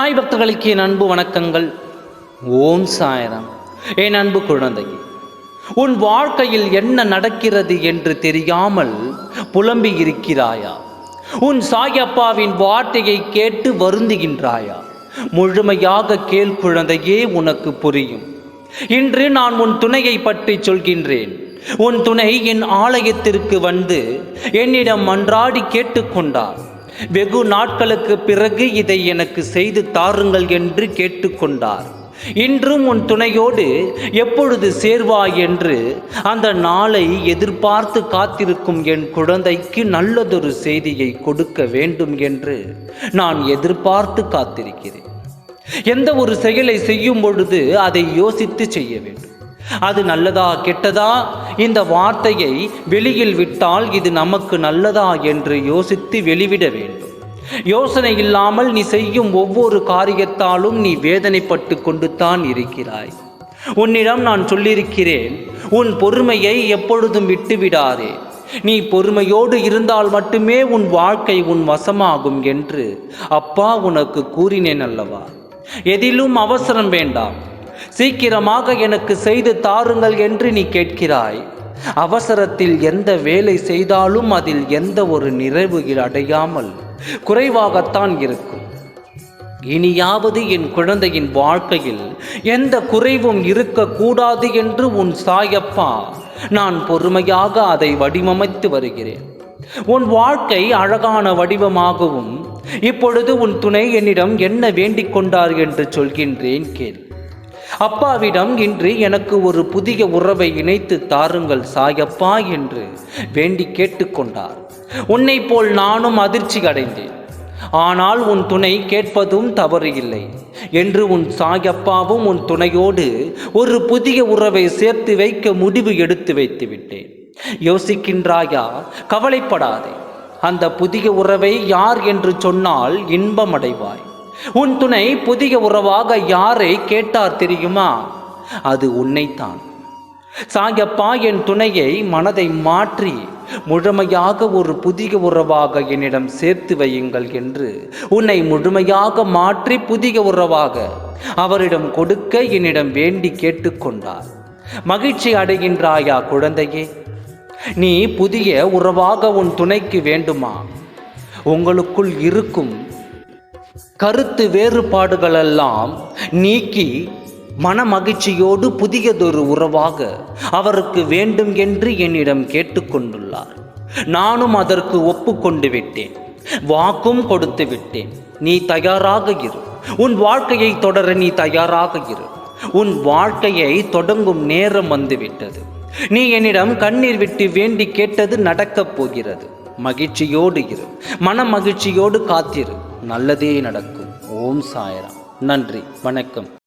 சாய் பக்தர்களுக்கு என் அன்பு வணக்கங்கள். ஓம் சாயராம். என் அன்பு குழந்தை உன் வாழ்க்கையில் என்ன நடக்கிறது என்று தெரியாமல் புலம்பி இருக்கிறாயா? உன் சாயப்பாவின் வார்த்தையை கேட்டு வருந்துகின்றாயா? முழுமையாக கேள் குழந்தையே உனக்கு புரியும். இன்று நான் உன் துணையை பற்றி சொல்கின்றேன். உன் துணை என் ஆலயத்திற்கு வந்து என்னிடம் மன்றாடி கேட்டுக்கொண்டார். வெகு நாட்களுக்கு பிறகு இதை எனக்கு செய்து தாருங்கள் என்று கேட்டுக்கொண்டார். இன்றும் உன் துணையோடு எப்பொழுது சேர்வாய் என்று அந்த நாளை எதிர்பார்த்து காத்திருக்கும் என் குழந்தைக்கு நல்லதொரு செய்தியை கொடுக்க வேண்டும் என்று நான் எதிர்பார்த்து காத்திருக்கிறேன். எந்த ஒரு செயலை செய்யும் பொழுது அதை யோசித்து செய்ய வேண்டும். அது நல்லதா கெட்டதா? இந்த வார்த்தையை வெளியில் விட்டால் இது நமக்கு நல்லதா என்று யோசித்து வெளிவிட வேண்டும். யோசனை இல்லாமல் நீ செய்யும் ஒவ்வொரு காரியத்தாலும் நீ வேதனைப்பட்டு கொண்டு தான் இருக்கிறாய். உன்னிடம் நான் சொல்லியிருக்கிறேன் உன் பொறுமையை எப்பொழுதும் விட்டுவிடாதே. நீ பொறுமையோடு இருந்தால் மட்டுமே உன் வாழ்க்கை உன் வசமாகும் என்று அப்பா உனக்கு கூறினேன் அல்லவா? எதிலும் அவசரம் வேண்டாம். சீக்கிரமாக எனக்கு செய்து தாருங்கள் என்று நீ கேட்கிறாய். அவசரத்தில் எந்த வேலை செய்தாலும் அதில் எந்த ஒரு நிறைவு அடையாமல் குறைவாகத்தான் இருக்கும். இனியாவது என் குழந்தையின் வாழ்க்கையில் எந்த குறைவும் இருக்கக்கூடாது என்று உன் சாயப்பா நான் பொறுமையாக அதை வடிவமைத்து வருகிறேன். உன் வாழ்க்கை அழகான வடிவமாகவும் இப்பொழுது உன் துணை என்னிடம் என்ன வேண்டிக் கொண்டார் என்று சொல்கின்றேன் கேள். அப்பாவிடம் இன்று எனக்கு ஒரு புதிய உறவை இணைத்து தாருங்கள் சாயப்பா என்று வேண்டி கேட்டுக்கொண்டார். உன்னை போல் நானும் அதிர்ச்சி அடைந்தேன். ஆனால் உன் துணை கேட்பதும் தவறு இல்லை என்று உன் சாயப்பாவும் உன் துணையோடு ஒரு புதிய உறவை சேர்த்து வைக்க முடிவு எடுத்து வைத்து விட்டேன். யோசிக்கின்றாயா? கவலைப்படாதே. அந்த புதிய உறவை யார் என்று சொன்னால் இன்பமடைவாய். உன் துணை புதிய உறவாக யாரை கேட்டார் தெரியுமா? அது உன்னைத்தான். சாயப்பா என் துணையை மனதை மாற்றி முழுமையாக ஒரு புதிய உறவாக என்னிடம் சேர்த்து வையுங்கள் என்று உன்னை முழுமையாக மாற்றி புதிய உறவாக அவரிடம் கொடுக்க என்னிடம் வேண்டி கேட்டுக்கொண்டார். மகிழ்ச்சி அடைகின்றாயா குழந்தையே? நீ புதிய உறவாக உன் துணைக்கு வேண்டுமா? உங்களுக்குள் இருக்கும் கருத்து வேறுபாடுகளெல்லாம் நீக்கி மன மகிழ்ச்சியோடு புதியதொரு உறவாக அவருக்கு வேண்டும் என்று என்னிடம் கேட்டுக்கொண்டுள்ளார். நானும் அதற்கு ஒப்புக்கொண்டு விட்டேன். வாக்கும் கொடுத்து விட்டேன். நீ தயாராக இரு. உன் வாழ்க்கையை தொடர நீ தயாராக இரு. உன் வாழ்க்கையை தொடங்கும் நேரம் வந்துவிட்டது. நீ என்னிடம் கண்ணீர் விட்டு வேண்டி கேட்டது நடக்கப் போகிறது. மகிழ்ச்சியோடு இரு. மன மகிழ்ச்சியோடு காத்திரு. நல்லதே நடக்கும். ஓம் சாயராம். நன்றி. வணக்கம்.